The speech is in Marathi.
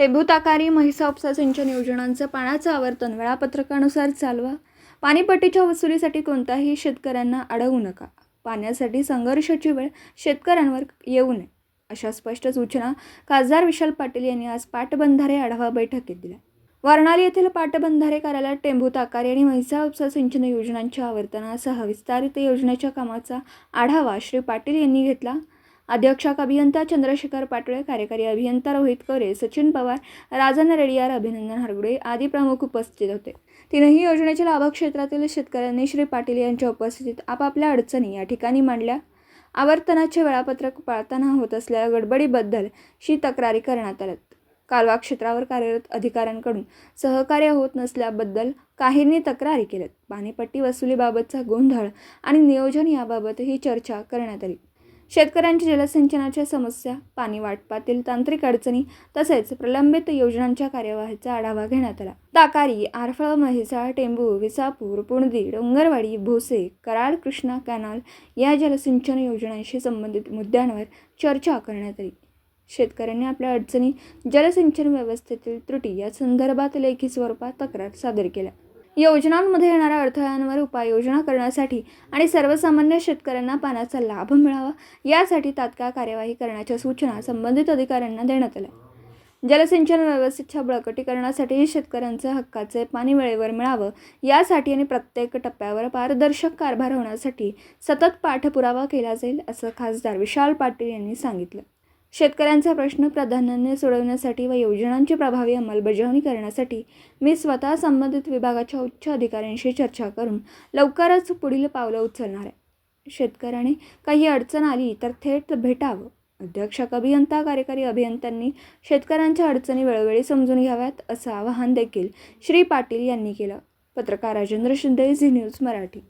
टेंभू ताकारी म्हैसा उपसा सिंचन योजनांचं पाण्याचं आवर्तन वेळापत्रकानुसार चालवा. पाणीपट्टीच्या वसुलीसाठी कोणत्याही शेतकऱ्यांना अडवू नका. पाण्यासाठी संघर्षाची वेळ शेतकऱ्यांवर येऊ नये अशा स्पष्ट सूचना खासदार विशाल पाटील यांनी आज पाटबंधारे आढावा बैठकीत दिल्या. वर्णाली येथील पाटबंधारे कार्यालयात टेंभू ताकारी आणि म्हैसा उपसा सिंचन योजनांच्या आवर्तनासह विस्तारित योजनेच्या कामाचा आढावा श्री पाटील यांनी घेतला. अध्यक्षक अभियंता चंद्रशेखर पाटोळे कार्यकारी अभियंता रोहित करे सचिन पवार राजन रेडियार अभिनंदन हरगुडे आदी प्रमुख उपस्थित होते. तीनही योजनेच्या लाभक्षेत्रातील शेतकऱ्यांनी श्री पाटील यांच्या उपस्थितीत आपापल्या अडचणी या ठिकाणी मांडल्या. आवर्तनाचे वेळापत्रक पाळताना होत असलेल्या गडबडीबद्दल शी तक्रारी करण्यात आल्यात. कालवा क्षेत्रावर कार्यरत अधिकाऱ्यांकडून सहकार्य होत नसल्याबद्दल काहींनी तक्रारी केल्यात. पाणीपट्टी वसुलीबाबतचा गोंधळ आणि नियोजन याबाबतही चर्चा करण्यात आली. शेतकऱ्यांची जलसिंचनाच्या समस्या पाणी वाटपातील तांत्रिक अडचणी तसेच प्रलंबित योजनांच्या कार्यवाहीचा आढावा घेण्यात आला. ताकारी आरफळ म्हैसाळ टेंबू विसापूर पुणदी डोंगरवाडी भोसे कराड कृष्णा कॅनाल या जलसिंचन योजनांशी संबंधित मुद्द्यांवर चर्चा करण्यात आली. शेतकऱ्यांनी आपल्या अडचणी जलसिंचन व्यवस्थेतील त्रुटी या संदर्भात लेखी स्वरूपात तक्रार सादर केल्या. योजनांमध्ये येणाऱ्या अडथळ्यांवर उपाययोजना करण्यासाठी आणि सर्वसामान्य शेतकऱ्यांना पाण्याचा लाभ मिळावा यासाठी तात्काळ कार्यवाही करण्याच्या सूचना संबंधित अधिकाऱ्यांना देण्यात आल्या. जलसिंचन व्यवस्थेच्या बळकटीकरणासाठी शेतकऱ्यांचं हक्काचे पाणी वेळेवर मिळावं यासाठी आणि प्रत्येक टप्प्यावर पारदर्शक कारभार होण्यासाठी सतत पाठपुरावा केला जाईल असं खासदार विशाल पाटील यांनी सांगितलं. शेतकऱ्यांचा प्रश्न प्राधान्याने सोडवण्यासाठी व योजनांची प्रभावी अंमलबजावणी करण्यासाठी मी स्वतः संबंधित विभागाच्या उच्च अधिकाऱ्यांशी चर्चा करून लवकरच पुढील पावलं उचलणार आहे. शेतकऱ्याने काही अडचण आली तर थेट भेटावं. अध्यक्षक अभियंता कार्यकारी अभियंत्यांनी शेतकऱ्यांच्या अडचणी वेळोवेळी समजून घ्याव्यात असं आवाहन देखील श्री पाटील यांनी केलं. पत्रकार राजेंद्र शिंदे झी न्यूज मराठी.